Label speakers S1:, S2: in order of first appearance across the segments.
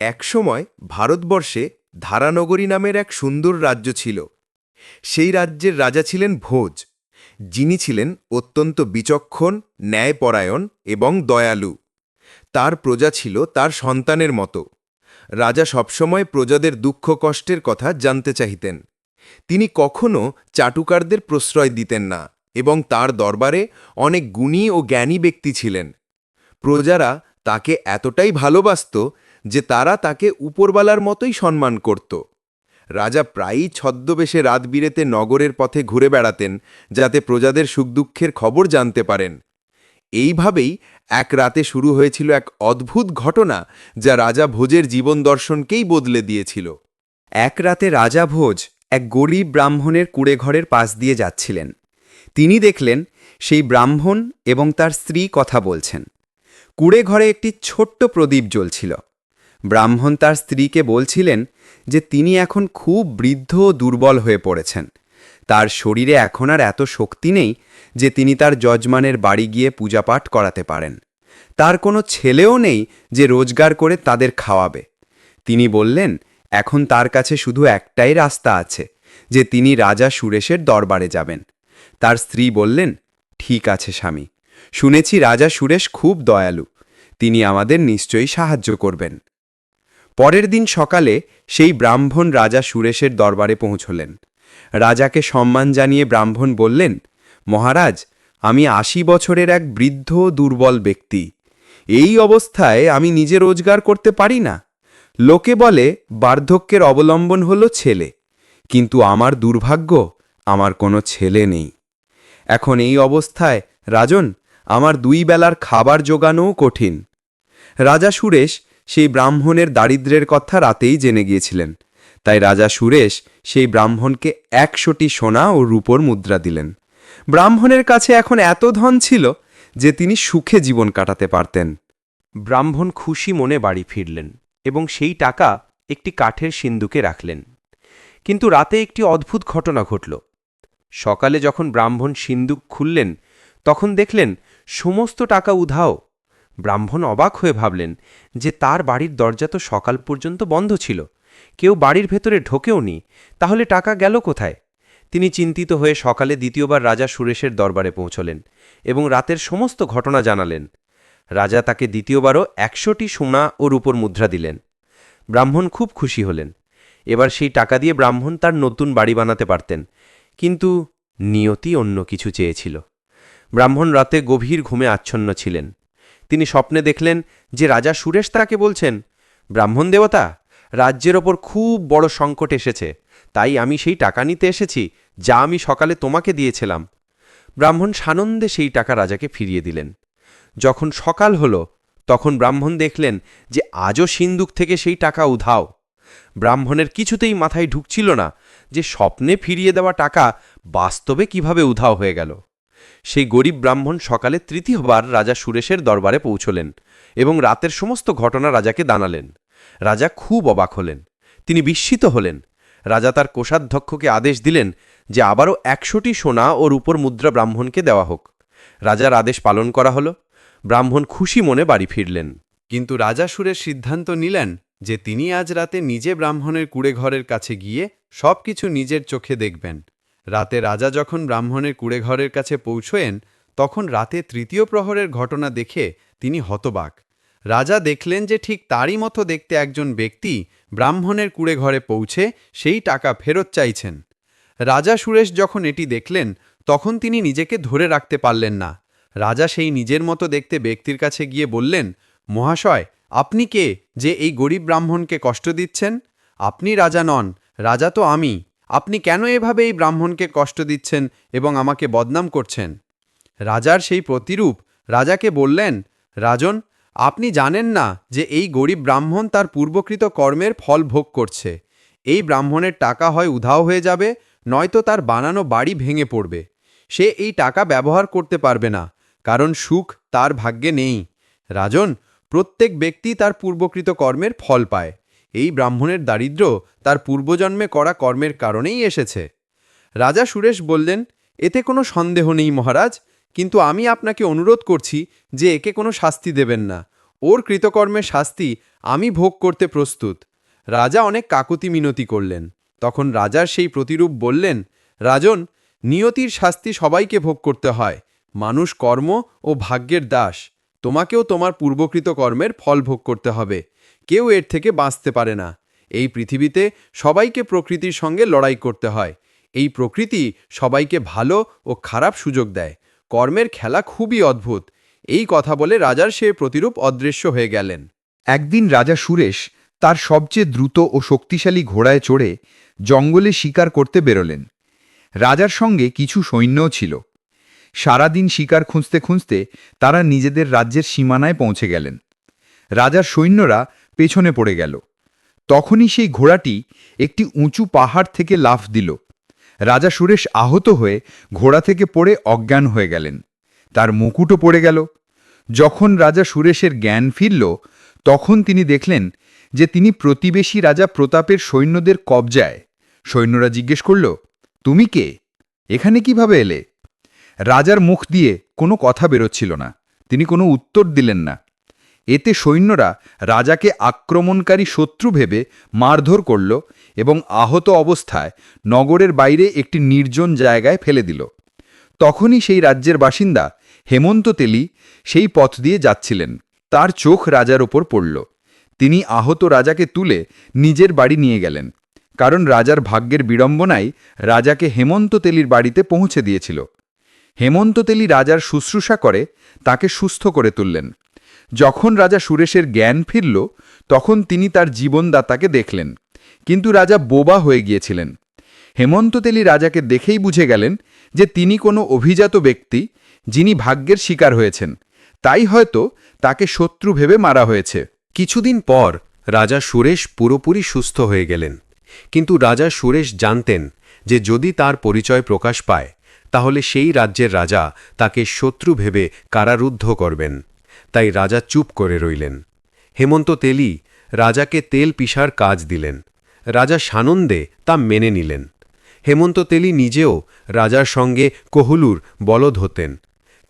S1: একসময় ভারতবর্ষে ধারানগরী নামের এক সুন্দর রাজ্য ছিল। সেই রাজ্যের রাজা ছিলেন ভোজ, যিনি ছিলেন অত্যন্ত বিচক্ষণ, ন্যায়পরায়ণ এবং দয়ালু। তার প্রজা ছিল তার সন্তানের মতো। রাজা সবসময় প্রজাদের দুঃখ কষ্টের কথা জানতে চাইতেন তিনি কখনো চাটুকারদের প্রশ্রয় দিতেন না এবং তার দরবারে অনেক গুণী ও জ্ঞানী ব্যক্তি ছিলেন। প্রজারা তাকে এতটাই ভালোবাসত যে তারা তাকে উপরবালার মতোই সম্মান করত। রাজা প্রায়ই ছদ্মবেশে রাত বিরেতে নগরের পথে ঘুরে বেড়াতেন, যাতে প্রজাদের সুখদুঃখের খবর জানতে পারেন। এইভাবেই এক রাতে শুরু হয়েছিল এক অদ্ভুত ঘটনা, যা রাজা ভোজের জীবন দর্শনকেই বদলে দিয়েছিল।
S2: এক রাতে রাজা ভোজ এক গরিব ব্রাহ্মণের কুড়েঘরের পাশ দিয়ে যাচ্ছিলেন। তিনি দেখলেন, সেই ব্রাহ্মণ এবং তার স্ত্রী কথা বলছেন। কুড়েঘরে একটি ছোট্ট প্রদীপ জ্বলছিল। ব্রাহ্মণ তার স্ত্রীকে বলছিলেন যে তিনি এখন খুব বৃদ্ধ ও দুর্বল হয়ে পড়েছেন। তার শরীরে এখন আর এত শক্তি নেই যে তিনি তার যজমানের বাড়ি গিয়ে পূজাপাঠ করাতে পারেন। তার কোনো ছেলেও নেই যে রোজগার করে তাদের খাওয়াবে। তিনি বললেন, এখন তার কাছে শুধু একটাই রাস্তা আছে, যে তিনি রাজা সুরেশের দরবারে যাবেন। তার স্ত্রী বললেন, ঠিক আছে স্বামী, শুনেছি রাজা সুরেশ খুব দয়ালু। তিনি আমাদের নিশ্চয়ই সাহায্য করবেন। পরের দিন সকালে সেই ব্রাহ্মণ রাজা সুরেশের দরবারে পৌঁছলেন। রাজাকে সম্মান জানিয়ে ব্রাহ্মণ বললেন, মহারাজ, আমি আশি বছরের এক বৃদ্ধ দুর্বল ব্যক্তি। এই অবস্থায় আমি নিজে রোজগার করতে পারি না। লোকে বলে, বার্ধক্যের অবলম্বন হল ছেলে। কিন্তু আমার দুর্ভাগ্য, আমার কোনো ছেলে নেই। এখন এই অবস্থায়, রাজন, আমার দুই বেলার খাবার জোগানোও কঠিন। রাজা সুরেশ সেই ব্রাহ্মণের দারিদ্র্যের কথা রাতেই জেনে গিয়েছিলেন। তাই রাজা সুরেশ সেই ব্রাহ্মণকে একশোটি সোনা ও রূপোর মুদ্রা দিলেন। ব্রাহ্মণের কাছে এখন এত ধন ছিল যে তিনি সুখে জীবন কাটাতে পারতেন।
S3: ব্রাহ্মণ খুশি মনে বাড়ি ফিরলেন এবং সেই টাকা একটি কাঠের সিন্দুকে রাখলেন। কিন্তু রাতে একটি অদ্ভুত ঘটনা ঘটল। সকালে যখন ব্রাহ্মণ সিন্দুক খুললেন, তখন দেখলেন সমস্ত টাকা উধাও। ব্রাহ্মণ অবাক হয়ে ভাবলেন যে তার বাড়ির দরজা তো সকাল পর্যন্ত বন্ধ ছিল। কেউ বাড়ির ভেতরে ঢোকেও নি তাহলে টাকা গেল কোথায়? তিনি চিন্তিত হয়ে সকালে দ্বিতীয়বার রাজা সুরেশের দরবারে পৌঁছলেন এবং রাতের সমস্ত ঘটনা জানালেন। রাজা তাকে দ্বিতীয়বারও একশোটি সোনা ও রূপর মুদ্রা দিলেন। ব্রাহ্মণ খুব খুশি হলেন। এবার সেই টাকা দিয়ে ব্রাহ্মণ তার নতুন বাড়ি বানাতে পারতেন, কিন্তু নিয়তি অন্য কিছু চেয়েছিল। ব্রাহ্মণ রাতে গভীর ঘুমে আচ্ছন্ন ছিলেন। তিনি স্বপ্নে দেখলেন যে রাজা সুরেশ তাকে বলছেন, ব্রাহ্মণ দেবতা, রাজ্যের ওপর খুব বড় সংকট এসেছে, তাই আমি সেই টাকা নিতে এসেছি যা আমি সকালে তোমাকে দিয়েছিলাম। ব্রাহ্মণ সানন্দে সেই টাকা রাজাকে ফিরিয়ে দিলেন। যখন সকাল হল, তখন ব্রাহ্মণ দেখলেন যে আজও সিন্দুক থেকে সেই টাকা উধাও। ব্রাহ্মণের কিছুতেই মাথায় ঢুকছিল না যে স্বপ্নে ফিরিয়ে দেওয়া টাকা বাস্তবে কীভাবে উধাও হয়ে গেল। সেই গরিব ব্রাহ্মণ সকালে তৃতীয়বার রাজা সুরেশের দরবারে পৌঁছলেন এবং রাতের সমস্ত ঘটনা রাজাকে দানালেন। রাজা খুব অবাক হলেন। তিনি বিস্মিত হলেন। রাজা তার কোষাধ্যক্ষকে আদেশ দিলেন যে আবারও একশোটি সোনা ও রূপর মুদ্রা ব্রাহ্মণকে দেওয়া হোক। রাজার আদেশ পালন করা হল। ব্রাহ্মণ খুশি মনে বাড়ি ফিরলেন।
S2: কিন্তু রাজা সুরের সিদ্ধান্ত নিলেন যে তিনি আজ রাতে নিজে ব্রাহ্মণের কুড়েঘরের কাছে গিয়ে সবকিছু নিজের চোখে দেখবেন। রাতে রাজা যখন ব্রাহ্মণের কুড়েঘরের কাছে পৌঁছয়েন, তখন রাতে তৃতীয় প্রহরের ঘটনা দেখে তিনি হতবাক। রাজা দেখলেন যে ঠিক তারই মতো দেখতে একজন ব্যক্তি ব্রাহ্মণের কুড়েঘরে পৌঁছে সেই টাকা ফেরত চাইছেন। রাজা সুরেশ যখন এটি দেখলেন, তখন তিনি নিজেকে ধরে রাখতে পারলেন না। রাজা সেই নিজের মতো দেখতে ব্যক্তির কাছে গিয়ে বললেন, মহাশয়, আপনি কে যে এই গরিব ব্রাহ্মণকে কষ্ট দিচ্ছেন? আপনি রাজা নন, রাজা তো আমি। আপনি কেন এভাবে এই ব্রাহ্মণকে কষ্ট দিচ্ছেন এবং আমাকে বদনাম করছেন? রাজার সেই প্রতিরূপ রাজাকে বললেন, রাজন, আপনি জানেন না যে এই গরিব ব্রাহ্মণ তার পূর্বকৃত কর্মের ফল ভোগ করছে। এই ব্রাহ্মণের টাকা হয় উধাও হয়ে যাবে, নয়তো তার বানানো বাড়ি ভেঙে পড়বে। সে এই টাকা ব্যবহার করতে পারবে না, কারণ সুখ তার ভাগ্যে নেই। রাজন, প্রত্যেক ব্যক্তি তার পূর্বকৃত কর্মের ফল পায়। এই ব্রাহ্মণের দারিদ্র্য তার পূর্বজন্মে করা কর্মের কারণেই এসেছে। রাজা সুরেশ বললেন, এতে কোনো সন্দেহ নেই মহারাজ, কিন্তু আমি আপনাকে অনুরোধ করছি যে একে কোনো শাস্তি দেবেন না।
S4: ওর কৃতকর্মের শাস্তি আমি ভোগ করতে প্রস্তুত। রাজা অনেক কাকুতি মিনতি করলেন। তখন রাজার সেই প্রতিরূপ বললেন, রাজন, নিয়তির শাস্তি সবাইকে ভোগ করতে হয়। মানুষ কর্ম ও ভাগ্যের দাস। তোমাকেও তোমার পূর্বকৃত কর্মের ফল ভোগ করতে হবে। কেউ এর থেকে বাঁচতে পারে না। এই পৃথিবীতে সবাইকে প্রকৃতির সঙ্গে লড়াই করতে হয়। এই প্রকৃতি সবাইকে ভালো ও খারাপ সুযোগ দেয়। কর্মের খেলা খুবই অদ্ভুত। এই কথা বলে রাজার সে প্রতিরূপ অদৃশ্য হয়ে গেলেন।
S5: একদিন রাজা সুরেশ তার সবচেয়ে দ্রুত ও শক্তিশালী ঘোড়ায় চড়ে জঙ্গলে শিকার করতে বেরোলেন। রাজার সঙ্গে কিছু সৈন্যও ছিল। সারাদিন শিকার খুঁজতে খুঁজতে তারা নিজেদের রাজ্যের সীমানায় পৌঁছে গেলেন। রাজার সৈন্যরা পেছনে পড়ে গেল। তখনই সেই ঘোড়াটি একটি উঁচু পাহাড় থেকে লাফ দিল। রাজা সুরেশ আহত হয়ে ঘোড়া থেকে পড়ে অজ্ঞান হয়ে গেলেন। তার মুকুটও পড়ে গেল। যখন রাজা সুরেশের জ্ঞান ফিরল, তখন তিনি দেখলেন যে তিনি প্রতিবেশী রাজা প্রতাপের সৈন্যদের কবজায়। সৈন্যরা জিজ্ঞেস করল, তুমি কে? এখানে কীভাবে এলে? রাজার মুখ দিয়ে কোনো কথা বেরোচ্ছিল না। তিনি কোনো উত্তর দিলেন না। এতে সৈন্যরা রাজাকে আক্রমণকারী শত্রু ভেবে মারধর করল এবং আহত অবস্থায় নগরের বাইরে একটি নির্জন জায়গায় ফেলে দিল। তখনই সেই রাজ্যের বাসিন্দা হেমন্ত তেলি সেই পথ দিয়ে যাচ্ছিলেন। তার চোখ রাজার ওপর পড়ল। তিনি আহত রাজাকে তুলে নিজের বাড়ি নিয়ে গেলেন। কারণ রাজার ভাগ্যের বিড়ম্বনায় রাজাকে হেমন্ত তেলির বাড়িতে পৌঁছে দিয়েছিল। হেমন্ত তেলি রাজার শুশ্রূষা করে তাকে সুস্থ করে তুললেন। যখন রাজা সুরেশের জ্ঞান ফিরল, তখন তিনি তার জীবনদাতাকে দেখলেন। কিন্তু রাজা বোবা হয়ে গিয়েছিলেন। হেমন্ত তেলি রাজাকে দেখেই বুঝে গেলেন যে তিনি কোনো অভিজাত ব্যক্তি যিনি ভাগ্যের শিকার হয়েছেন। তাই হয়তো তাকে শত্রু ভেবে মারা হয়েছে।
S2: কিছুদিন পর রাজা সুরেশ পুরোপুরি সুস্থ হয়ে গেলেন। কিন্তু রাজা সুরেশ জানতেন যে যদি তার পরিচয় প্রকাশ পায়, তাহলে সেই রাজ্যের রাজা তাকে শত্রু ভেবে কারারুদ্ধ করবেন। তাই রাজা চুপ করে রইলেন। হেমন্ত তেলি রাজাকে তেল পিসার কাজ দিলেন। রাজা সানন্দে তা মেনে নিলেন। হেমন্ত তেলি নিজেও রাজার সঙ্গে কোহলুর বলদ হতেন।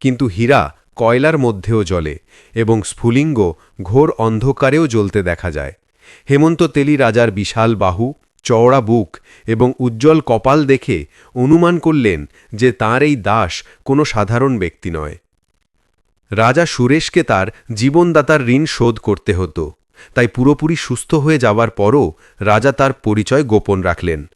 S2: কিন্তু হীরা কয়লার মধ্যেও জ্বলে এবং স্ফুলিঙ্গ ঘোর অন্ধকারেও জ্বলতে দেখা যায়। হেমন্ত তেলি রাজার বিশাল বাহু, চওড়া বুক এবং উজ্জ্বল কপাল দেখে অনুমান করলেন যে তার এই দাস কোনো সাধারণ ব্যক্তি নয়। রাজা সুরেশকে তার জীবনদাতার ঋণ শোধ করতে হতো। তাই পুরোপুরি সুস্থ হয়ে যাওয়ার পরও রাজা তার পরিচয় গোপন রাখলেন।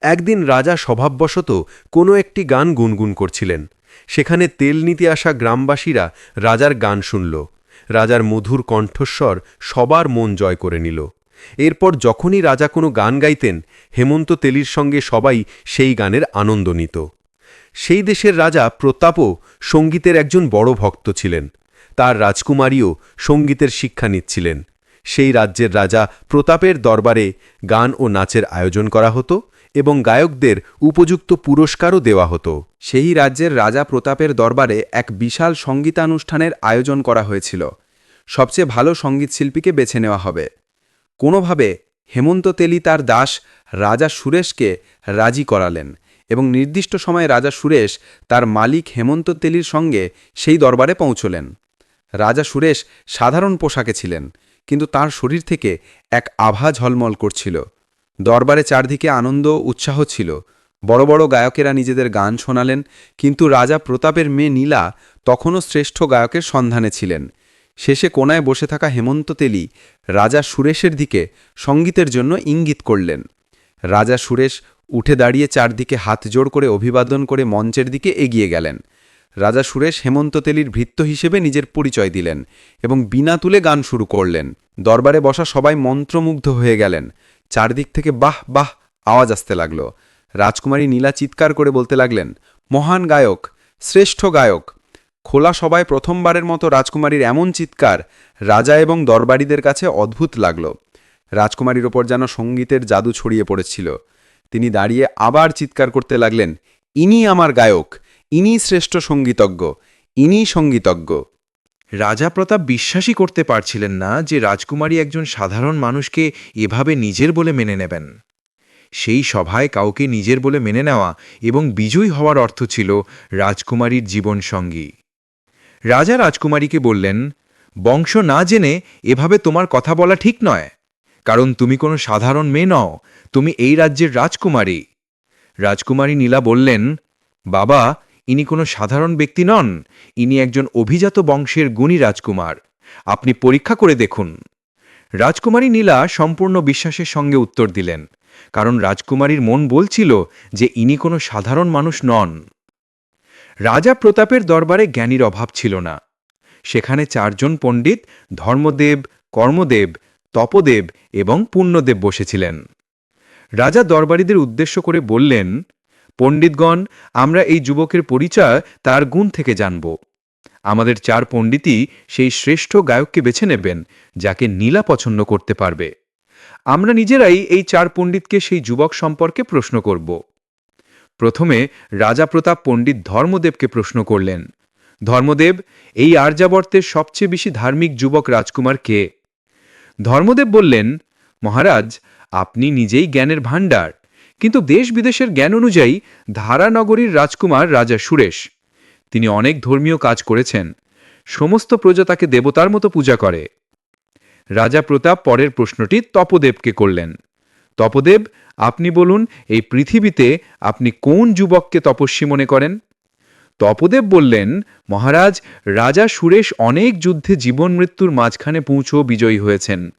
S2: একদিন রাজা স্বভাববশত কোনো একটি গান গুনগুন করছিলেন। সেখানে তেল নিতে আসা গ্রামবাসীরা রাজার গান শুনল। রাজার মধুর কণ্ঠস্বর সবার মন জয় করে নিল। এরপর যখনই রাজা কোনো গান গাইতেন, হেমন্ত তেলির সঙ্গে সবাই সেই গানের আনন্দ নিত। সেই দেশের রাজা প্রতাপও সঙ্গীতের একজন বড় ভক্ত ছিলেন। তার রাজকুমারীও সঙ্গীতের শিক্ষা নিচ্ছিলেন। সেই রাজ্যের রাজা প্রতাপের দরবারে গান ও নাচের আয়োজন করা হতো এবং গায়কদের উপযুক্ত পুরস্কারও দেওয়া হতো।
S6: সেই রাজ্যের রাজা প্রতাপের দরবারে এক বিশাল সঙ্গীতানুষ্ঠানের আয়োজন করা হয়েছিল। সবচেয়ে ভালো সঙ্গীতশিল্পীকে বেছে নেওয়া হবে। কোনোভাবে হেমন্ত তেলি তার দাস রাজা সুরেশকে রাজি করালেন। এবং নির্দিষ্ট সময়ে রাজা সুরেশ তার মালিক হেমন্ত তেলির সঙ্গে সেই দরবারে পৌঁছলেন। রাজা সুরেশ সাধারণ পোশাকে ছিলেন, কিন্তু তার শরীর থেকে এক আভা ঝলমল করছিল। দরবারে চারদিকে আনন্দ উৎসাহ ছিল। বড় বড় গায়কেরা নিজেদের গান শোনালেন, কিন্তু রাজা প্রতাপের মেয়ে নীলা তখনও শ্রেষ্ঠ গায়কের সন্ধানে ছিলেন। শেষে কোনায় বসে থাকা হেমন্ত তেলি রাজা সুরেশের দিকে সঙ্গীতের জন্য ইঙ্গিত করলেন। রাজা সুরেশ উঠে দাঁড়িয়ে চারদিকে হাত জোড় করে অভিবাদন করে মঞ্চের দিকে এগিয়ে গেলেন। রাজা সুরেশ হেমন্ত তেলির ভৃত্য হিসেবে নিজের পরিচয় দিলেন এবং বিনা তুলে গান শুরু করলেন। দরবারে বসা সবাই মন্ত্রমুগ্ধ হয়ে গেলেন। চারদিক থেকে বাহ বাহ আওয়াজ আসতে লাগল। রাজকুমারী নীলা চিৎকার করে বলতে লাগলেন, মহান গায়ক, শ্রেষ্ঠ গায়ক। খোলা সবাই প্রথমবারের মতো রাজকুমারীর এমন চিৎকার রাজা এবং দরবারীদের কাছে অদ্ভুত লাগল। রাজকুমারীর ওপর যেন সঙ্গীতের জাদু ছড়িয়ে পড়েছিল। তিনি দাঁড়িয়ে আবার চিৎকার করতে লাগলেন, ইনি আমার গায়ক, ইনি শ্রেষ্ঠ সঙ্গীতজ্ঞ, ইনি সঙ্গীতজ্ঞ।
S1: রাজা প্রতাপ বিশ্বাসই করতে পারছিলেন না যে রাজকুমারী একজন সাধারণ মানুষকে এভাবে নিজের বলে মেনে নেবেন। সেই সভায় কাউকে নিজের বলে মেনে নেওয়া এবং বিজয়ী হওয়ার অর্থ ছিল রাজকুমারীর জীবনসঙ্গী। রাজা রাজকুমারীকে বললেন,
S5: বংশ না জেনে এভাবে তোমার কথা বলা ঠিক নয়। কারণ তুমি কোনো সাধারণ মেয়ে নও, তুমি এই রাজ্যের রাজকুমারী। রাজকুমারী নীলা বললেন, বাবা, ইনি কোনো সাধারণ ব্যক্তি নন, ইনি একজন অভিজাত বংশের গুণী রাজকুমার। আপনি পরীক্ষা করে দেখুন। রাজকুমারী নীলা সম্পূর্ণ বিশ্বাসের সঙ্গে উত্তর দিলেন, কারণ রাজকুমারীর মন বলছিল যে ইনি কোনো সাধারণ মানুষ নন। রাজা প্রতাপের দরবারে জ্ঞানীর অভাব ছিল না। সেখানে চারজন পণ্ডিত, ধর্মদেব, কর্মদেব তপদেব এবং পুণ্যদেব বসেছিলেন। রাজা দরবারীদের উদ্দেশ্য করে বললেন, পণ্ডিতগণ, আমরা এই যুবকের পরিচয় তার গুণ থেকে জানব। আমাদের চার পণ্ডিতই সেই শ্রেষ্ঠ গায়ককে বেছে নেবেন, যাকে নীলা পছন্দ করতে পারবে। আমরা নিজেরাই এই চার পণ্ডিতকে সেই যুবক সম্পর্কে প্রশ্ন করব। প্রথমে রাজা প্রতাপ পণ্ডিত ধর্মদেবকে প্রশ্ন করলেন, ধর্মদেব, এই আর্যাবর্তের সবচেয়ে বেশি ধার্মিক যুবক রাজকুমার কে? ধর্মদেব বললেন, মহারাজ, আপনি নিজেই জ্ঞানের ভাণ্ডার। কিন্তু দেশ বিদেশের জ্ঞান অনুযায়ী ধারানগরীর রাজকুমার রাজা সুরেশ। তিনি অনেক ধর্মীয় কাজ করেছেন। সমস্ত প্রজা তাকে দেবতার মতো পূজা করে। রাজা প্রতাপ পরের প্রশ্নটি তপদেবকে করলেন। তপদেব, আপনি বলুন, এই পৃথিবীতে আপনি কোন যুবককে তপস্বী মনে করেন? তপদেব বললেন, মহারাজ, রাজা সুরেশ অনেক যুদ্ধে জীবন মৃত্যুর মাঝখানে পৌঁছেও বিজয়ী হয়েছেন।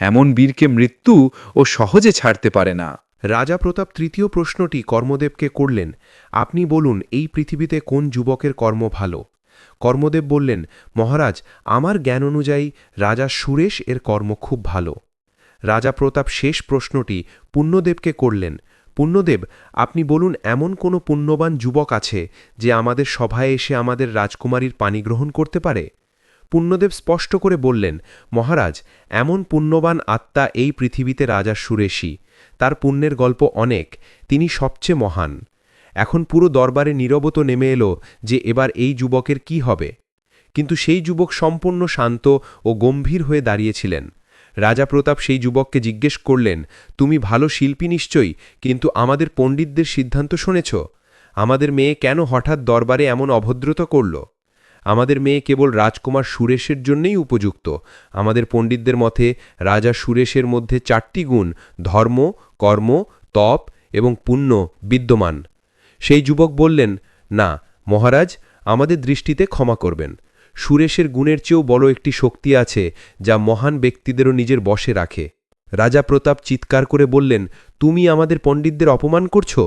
S5: এমন বীরকে মৃত্যু ও সহজে ছাড়তে পারে না।
S2: রাজা প্রতাপ তৃতীয় প্রশ্নটি কর্মদেবকে করলেন। আপনি বলুন, এই পৃথিবীতে কোন যুবকের কর্ম ভালো? কর্মদেব বললেন, মহারাজ, আমার জ্ঞান অনুযায়ী রাজা সুরেশ এর কর্ম খুব ভালো। রাজা প্রতাপ শেষ প্রশ্নটি পুণ্যদেবকে করলেন। পুণ্যদেব, আপনি বলুন এমন কোনো পুণ্যবান যুবক আছে যে আমাদের সভায় এসে আমাদের রাজকুমারীর পানি গ্রহণ করতে পারে? পুণ্যদেব স্পষ্ট করে বললেন, মহারাজ, এমন পুণ্যবান আত্মা এই পৃথিবীতে রাজা সুরেশী। তার পুণ্যের গল্প অনেক, তিনি সবচেয়ে মহান। এখন পুরো দরবারে নীরবত নেমে এলো যে এবার এই যুবকের কি হবে? কিন্তু সেই যুবক সম্পূর্ণ শান্ত ও গম্ভীর হয়ে দাঁড়িয়েছিলেন রাজা প্রতাপ সেই যুবককে জিজ্ঞেস করলেন, তুমি ভালো শিল্পী নিশ্চয়ই, কিন্তু আমাদের পণ্ডিতদের সিদ্ধান্ত শুনেছ? আমাদের মেয়ে কেন হঠাৎ দরবারে এমন অভদ্রতা করল? আমাদের মেয়ে কেবল রাজকুমার সুরেশের জন্যই উপযুক্ত। আমাদের পণ্ডিতদের মতে, রাজা সুরেশের মধ্যে চারটি গুণ, ধর্ম, কর্ম, তপ এবং পুণ্য বিদ্যমান। সেই যুবক বললেন, না, মহারাজ, আমাদের দৃষ্টিতে ক্ষমা করবেন। সুরেশের গুণের চেয়েও বড় একটি শক্তি আছে, যা মহান ব্যক্তিদেরও নিজের বশে রাখে। রাজা প্রতাপ চিৎকার করে বললেন, তুমি আমাদের পণ্ডিতদের অপমান করছ?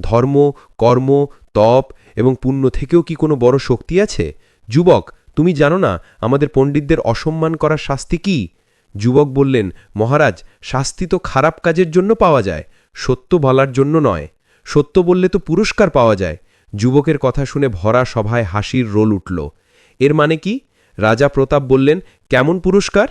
S2: ধর্ম, কর্ম, তপ এবং পুণ্য থেকেও কি কোনো বড় শক্তি আছে? যুবক, তুমি জানো না আমাদের পণ্ডিতদের অসম্মান করার শাস্তি কি? যুবক বললেন, মহারাজ, শাস্তি তো খারাপ কাজের জন্য পাওয়া যায়, সত্য বলার জন্য নয়। সত্য বললে তো পুরস্কার পাওয়া যায়। যুবকের কথা শুনে ভরা সভায় হাসির রোল উঠল। এর মানে কি? রাজা প্রতাপ বললেন, কেমন পুরস্কার?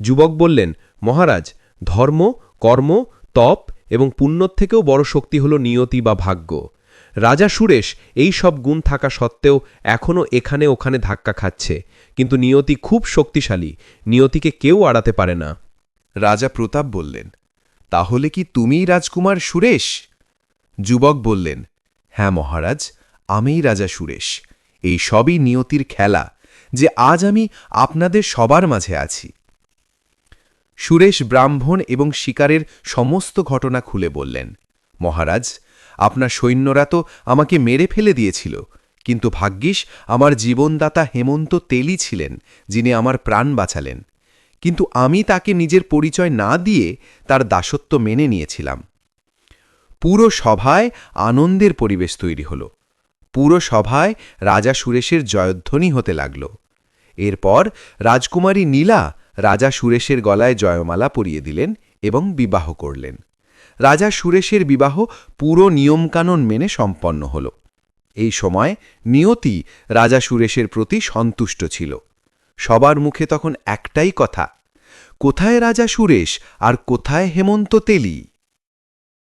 S2: যুবক বললেন, মহারাজ, ধর্ম, কর্ম, তপ এবং পুণ্যর থেকেও বড় শক্তি হল নিয়তি বা ভাগ্য। রাজা সুরেশ এই সব গুণ থাকা সত্ত্বেও এখনও এখানে ওখানে ধাক্কা খাচ্ছে। কিন্তু নিয়তি খুব শক্তিশালী, নিয়তিকে কেউ আড়াতে পারে না।
S1: রাজা প্রতাপ বললেন, তাহলে কি তুমিই রাজকুমার সুরেশ? যুবক বললেন হ্যাঁ মহারাজ, আমিই রাজা সুরেশ। এই সবই নিয়তির খেলা যে আজ আমি আপনাদের সবার মাঝে আছি। সুরেশ ব্রাহ্মণ এবং শিকারের সমস্ত ঘটনা খুলে বললেন, মহারাজ, আপনার সৈন্যরা তো আমাকে মেরে ফেলে দিয়েছিল, কিন্তু ভাগ্যিস আমার জীবনদাতা হেমন্ত তেলি ছিলেন, যিনি আমার প্রাণ বাঁচালেন। কিন্তু আমি তাকে নিজের পরিচয় না দিয়ে তার দাসত্ব মেনে নিয়েছিলাম। পুরো সভায় আনন্দের পরিবেশ তৈরি হল। পুরো সভায় রাজা সুরেশের জয়ধ্বনি হতে লাগল। এরপর রাজকুমারী নীলা রাজা সুরেশের গলায় জয়মালা পরিয়ে দিলেন এবং বিবাহ করলেন। রাজা সুরেশের বিবাহ পুরো নিয়মকানুন মেনে সম্পন্ন হল। এই সময় নিয়তি রাজা সুরেশের প্রতি সন্তুষ্ট ছিল। সবার মুখে তখন একটাই কথা, কোথায় রাজা সুরেশ আর কোথায় হেমন্ত তেলী?